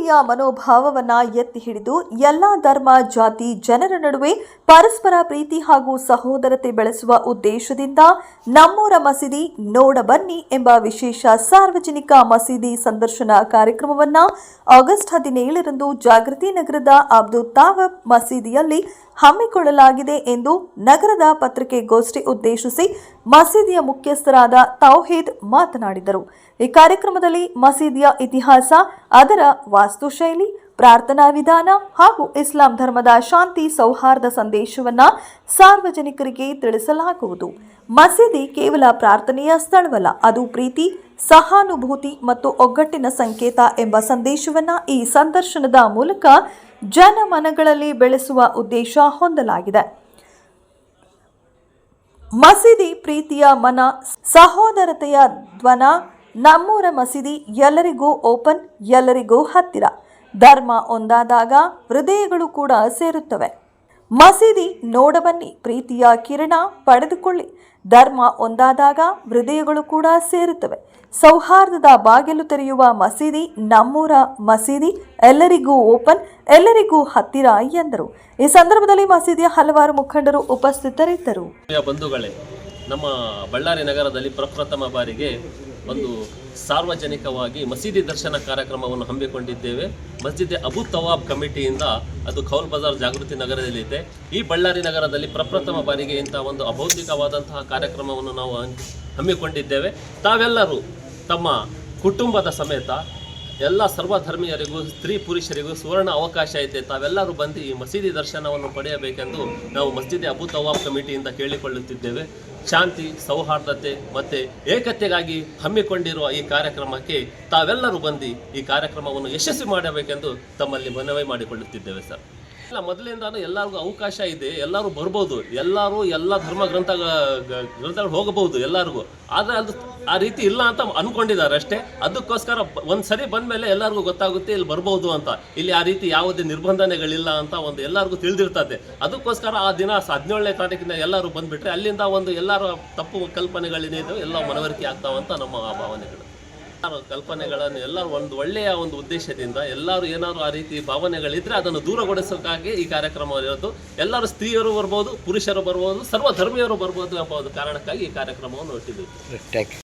ಮಾನವೀಯ ಮನೋಭಾವವನ್ನ ಎತ್ತಿ ಹಿಡಿದು ಎಲ್ಲ ಧರ್ಮ, ಜಾತಿ, ಜನರ ನಡುವೆ ಪರಸ್ಪರ ಪ್ರೀತಿ ಹಾಗೂ ಸಹೋದರತೆ ಬೆಳೆಸುವ ಉದ್ದೇಶದಿಂದ ನಮ್ಮೂರ ಮಸೀದಿ ನೋಡ ಬನ್ನಿ ಎಂಬ ವಿಶೇಷ ಸಾರ್ವಜನಿಕ ಮಸೀದಿ ಸಂದರ್ಶನ ಕಾರ್ಯಕ್ರಮವನ್ನ ಆಗಸ್ಟ್ ಹದಿನೇಳರಂದು ಜಾಗೃತಿ ನಗರದ ಅಬ್ದುಲ್ ತಾವಬ್ ಮಸೀದಿಯಲ್ಲಿ ಹಮ್ಮಿಕೊಳ್ಳಲಾಗಿದೆ ಎಂದು ನಗರದ ಪತ್ರಿಕೆಗೋಷ್ಠಿ ಉದ್ದೇಶಿಸಿ ಮಸೀದಿಯ ಮುಖ್ಯಸ್ಥರಾದ ತೌಹೀದ್ ಮಾತನಾಡಿದರು. ಈ ಕಾರ್ಯಕ್ರಮದಲ್ಲಿ ಮಸೀದಿಯ ಇತಿಹಾಸ, ಅದರ ವಾಸ್ತುಶೈಲಿ, ಪ್ರಾರ್ಥನಾ ವಿಧಾನ ಹಾಗೂ ಇಸ್ಲಾಂ ಧರ್ಮದ ಶಾಂತಿ ಸೌಹಾರ್ದ ಸಂದೇಶವನ್ನು ಸಾರ್ವಜನಿಕರಿಗೆ ತಿಳಿಸಲಾಗುವುದು. ಮಸೀದಿ ಕೇವಲ ಪ್ರಾರ್ಥನೆಯ ಸ್ಥಳವಲ್ಲ, ಅದು ಪ್ರೀತಿ, ಸಹಾನುಭೂತಿ ಮತ್ತು ಒಗ್ಗಟ್ಟಿನ ಸಂಕೇತ ಎಂಬ ಸಂದೇಶವನ್ನು ಈ ಸಂದರ್ಶನದ ಮೂಲಕ ಜನಮನಗಳಲ್ಲಿ ಬೆಳೆಸುವ ಉದ್ದೇಶ ಹೊಂದಲಾಗಿದೆ. ಮಸೀದಿ ಪ್ರೀತಿಯ ಮನ, ಸಹೋದರತೆಯ ಧ್ವನ, ನಮ್ಮೂರ ಮಸೀದಿ ಎಲ್ಲರಿಗೂ ಓಪನ್, ಎಲ್ಲರಿಗೂ ಹತ್ತಿರ. ಧರ್ಮ ಒಂದಾದಾಗ ಹೃದಯಗಳು ಕೂಡ ಸೇರುತ್ತವೆ. ಮಸೀದಿ ನೋಡಬನ್ನಿ ಪ್ರೀತಿಯ ಕಿರಣ ಪಡೆದುಕೊಳ್ಳಿ. ಧರ್ಮ ಒಂದಾದಾಗ ಹೃದಯಗಳು ಕೂಡ ಸೇರುತ್ತವೆ. ಸೌಹಾರ್ದದ ಬಾಗಿಲು ತೆರೆಯುವ ಮಸೀದಿ, ನಮ್ಮೂರ ಮಸೀದಿ, ಎಲ್ಲರಿಗೂ ಓಪನ್, ಎಲ್ಲರಿಗೂ ಹತ್ತಿರ ಎಂದರು. ಈ ಸಂದರ್ಭದಲ್ಲಿ ಮಸೀದಿಯ ಹಲವಾರು ಮುಖಂಡರು ಉಪಸ್ಥಿತರಿದ್ದರು. ಬಂಧುಗಳೇ, ನಮ್ಮ ಬಳ್ಳಾರಿ ನಗರದಲ್ಲಿ ಪ್ರಪ್ರಥಮ ಬಾರಿಗೆ ಒಂದು ಸಾರ್ವಜನಿಕವಾಗಿ ಮಸೀದಿ ದರ್ಶನ ಕಾರ್ಯಕ್ರಮವನ್ನು ಹಮ್ಮಿಕೊಂಡಿದ್ದೇವೆ. ಮಸ್ಜಿದ್ ಅಬು ತವಾಬ್ ಕಮಿಟಿಯಿಂದ ಅದು ಖೌಲ್ ಬಜಾರ್ ಜಾಗೃತಿ ನಗರದಲ್ಲಿದೆ ಈ ಬಳ್ಳಾರಿ ನಗರದಲ್ಲಿ ಪ್ರಪ್ರಥಮ ಬಾರಿಗೆ ಇಂಥ ಒಂದು ಅಭೌತಿಕವಾದಂತಹ ಕಾರ್ಯಕ್ರಮವನ್ನು ನಾವು ಹಮ್ಮಿಕೊಂಡಿದ್ದೇವೆ. ತಾವೆಲ್ಲರೂ ತಮ್ಮ ಕುಟುಂಬದ ಸಮೇತ ಎಲ್ಲ ಸರ್ವಧರ್ಮೀಯರಿಗೂ, ಸ್ತ್ರೀ ಪುರುಷರಿಗೂ ಸುವರ್ಣ ಅವಕಾಶ ಐತೆ. ತಾವೆಲ್ಲರೂ ಬಂದು ಈ ಮಸೀದಿ ದರ್ಶನವನ್ನು ಪಡೆಯಬೇಕೆಂದು ನಾವು ಮಸೀದಿ ಅಬು ತವಾಬ್ ಕಮಿಟಿಯಿಂದ ಕೇಳಿಕೊಳ್ಳುತ್ತಿದ್ದೇವೆ. ಶಾಂತಿ, ಸೌಹಾರ್ದತೆ ಮತ್ತು ಏಕತೆಗಾಗಿ ಹಮ್ಮಿಕೊಂಡಿರುವ ಈ ಕಾರ್ಯಕ್ರಮಕ್ಕೆ ತಾವೆಲ್ಲರೂ ಬಂದು ಈ ಕಾರ್ಯಕ್ರಮವನ್ನು ಯಶಸ್ವಿ ಮಾಡಬೇಕೆಂದು ತಮ್ಮಲ್ಲಿ ಮನವಿ ಮಾಡಿಕೊಳ್ಳುತ್ತಿದ್ದೇವೆ, ಸರ್. ಇಲ್ಲ, ಮೊದಲಿಂದಾನು ಎಲ್ಲರಿಗೂ ಅವಕಾಶ ಇದೆ, ಎಲ್ಲರೂ ಬರ್ಬೋದು, ಎಲ್ಲರೂ ಎಲ್ಲ ಧರ್ಮ ಗ್ರಂಥ ಗ್ರಂಥಗಳು ಹೋಗಬಹುದು ಎಲ್ಲರಿಗೂ. ಆದರೆ ಅದು ಆ ರೀತಿ ಇಲ್ಲ ಅಂತ ಅನ್ಕೊಂಡಿದ್ದಾರೆ ಅಷ್ಟೇ. ಅದಕ್ಕೋಸ್ಕರ ಒಂದು ಸರಿ ಬಂದ ಮೇಲೆ ಎಲ್ಲರಿಗೂ ಗೊತ್ತಾಗುತ್ತೆ ಇಲ್ಲಿ ಬರ್ಬೋದು ಅಂತ. ಇಲ್ಲಿ ಆ ರೀತಿ ಯಾವುದೇ ನಿರ್ಬಂಧನೆಗಳಿಲ್ಲ ಅಂತ ಒಂದು ಎಲ್ಲರಿಗೂ ತಿಳಿದಿರ್ತದೆ. ಅದಕ್ಕೋಸ್ಕರ ಆ ದಿನ ಹದಿನೇಳನೇ ತಾರೀಕಿನ ಎಲ್ಲರೂ ಬಂದ್ಬಿಟ್ರೆ ಅಲ್ಲಿಂದ ಒಂದು ಎಲ್ಲರ ತಪ್ಪು ಕಲ್ಪನೆಗಳೇನಿದೆ ಎಲ್ಲ ಮನವರಿಕೆ ಆಗ್ತಾವಂತ ನಮ್ಮ ಭಾವನೆಗಳು. ಕಲ್ಪನೆಗಳನ್ನು ಎಲ್ಲರೂ ಒಂದು ಒಳ್ಳೆಯ ಒಂದು ಉದ್ದೇಶದಿಂದ ಎಲ್ಲರೂ ಏನಾದ್ರು ಆ ರೀತಿ ಭಾವನೆಗಳಿದ್ರೆ ಅದನ್ನು ದೂರಗೊಳಿಸೋಕ್ಕಾಗಿ ಈ ಕಾರ್ಯಕ್ರಮ ಇರೋದು. ಎಲ್ಲರೂ ಸ್ತ್ರೀಯರು ಬರ್ಬೋದು, ಪುರುಷರು ಬರ್ಬೋದು ಸರ್ವ ಧರ್ಮೀಯರು ಬರ್ಬೋದು ಎಂಬ ಒಂದು ಕಾರಣಕ್ಕಾಗಿ ಈ ಕಾರ್ಯಕ್ರಮವನ್ನು ಇಟ್ಟಿದ್ದೀವಿ